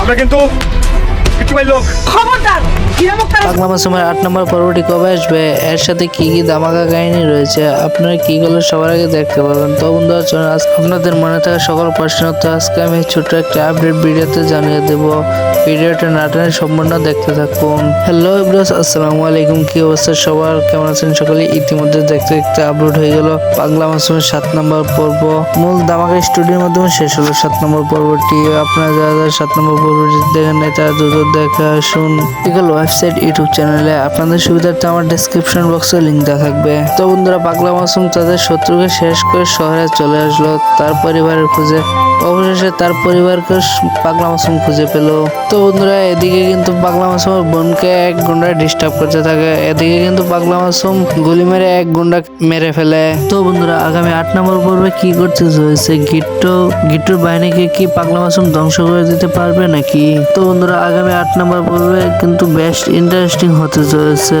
আমরা কিন্তু কিছু লোক খবরদার হিরামুখ বাংলা মাসুমের আট নম্বর পর্বটি কবে আসবে? এর সাথে কি কি ধামাকা কাহিনী রয়েছে? আপনারা কি গুলো সবার আগে দেখতে পাবেন তো বন্ধুরা, চলুন আপনাদের মনে থাকা সকল প্রশ্নের উত্তর আজকে আমি ছোট্ট একটা আপডেট ভিডিওতে জানিয়ে দেব। ভিডিওটা নাটনের সম্পূর্ণ দেখতে থাকুন। হ্যালো ইব্রাস আসসালামু আলাইকুম। কি অবস্থা সবার? কেমন আছেন সকলে? ইতিমধ্যে দেখতে দেখতে আপলোড হয়ে গেল বাংলা মাসুমের সাত নম্বর পর্ব। মূল ধামাকা স্টুডিওর মাধ্যমে শেষ হলো সাত নম্বর পর্বটি। আপনারা যারা যারা সাত নম্বর পর্বটি দেখেন নাই, তারা দ্রুত দেখে আসুন। এগুলো ওয়েবসাইট ইউটিউব চ্যানেলে আপনাদের সুবিধার্থে আমার ডেসক্রিপশন বক্সে লিঙ্ক দেওয়া থাকবে। তো বন্ধুরা, পাগলা মাসুম তাদের শত্রুকে শেষ করে শহরে চলে আসলো। তার পরিবারের খুঁজে, অবশেষে তার পরিবারকে পাগলা মাসুম খুঁজে পেল। তো বন্ধুরা, এদিকে কিন্তু পাগলা মাসুমের বোনকে এক গুন্ডা ডিস্টার্ব করতে থাকে। এদিকে কিন্তু পাগলা মাসুম গুলি মেরে এক গুন্ডা মেরে ফেলে। তো বন্ধুরা, আগামী আট নম্বর পর্বে কি করতে চলেছে? গিট্টো, গিট্টুর বাহিনীকে কি পাগলা মাসুম ধ্বংস করে দিতে পারবে নাকি? তো বন্ধুরা, আগামী আট নম্বর পর্বে কিন্তু বেস্ট ইন্টারেস্টিং হতে চলেছে।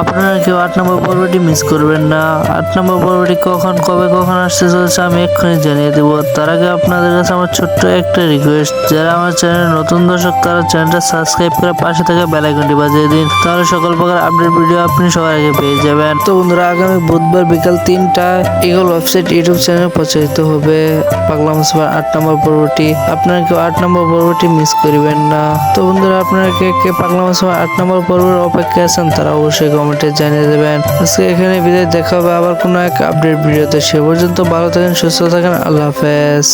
আপনারা কেউ আট নম্বর পর্বটি মিস করবেন না। আট নম্বর পর্বটি কখন, কবে, কখন আসতে চলেছে আমি এক্ষুনি জানিয়ে দেবো। তার আগে আপনাদের কাছে আমার ছোট্ট একটা রিকোয়েস্ট যারা আমার চ্যানেল নতুন দর্শক, তারা চ্যানেলটা সাবস্ক্রাইব করে পাশে থাকা বেলাইকনটি বাজিয়ে দিন। তাহলে সকল প্রকার আপডেট ভিডিও আপনি সবার আগে পেয়ে যাবেন। তো বন্ধুরা, আগামী বুধবার বিকাল তিনটায় ইগল ওয়েবসাইট ইউটিউব চ্যানেল প্রচারিত হবে। পাগলা মুসিবার আট নম্বর পর্বটি। আপনারা কেউ আট নম্বর পর্বটি মিস করবেন না। তো বন্ধুরা, আপনারা কে কে পাগলা মুসিবার আট নম্বর পর্বের অপেক্ষা আছেন, তারা অবশ্যই কমেন্টে জানিয়ে দেবেন। আজকে এখানে বিদায়, দেখা হবে আবার কোনো এক আপডেট ভিডিওতে। সে পর্যন্ত ভালো থাকেন, সুস্থ থাকেন, আল্লাহ হাফেজ।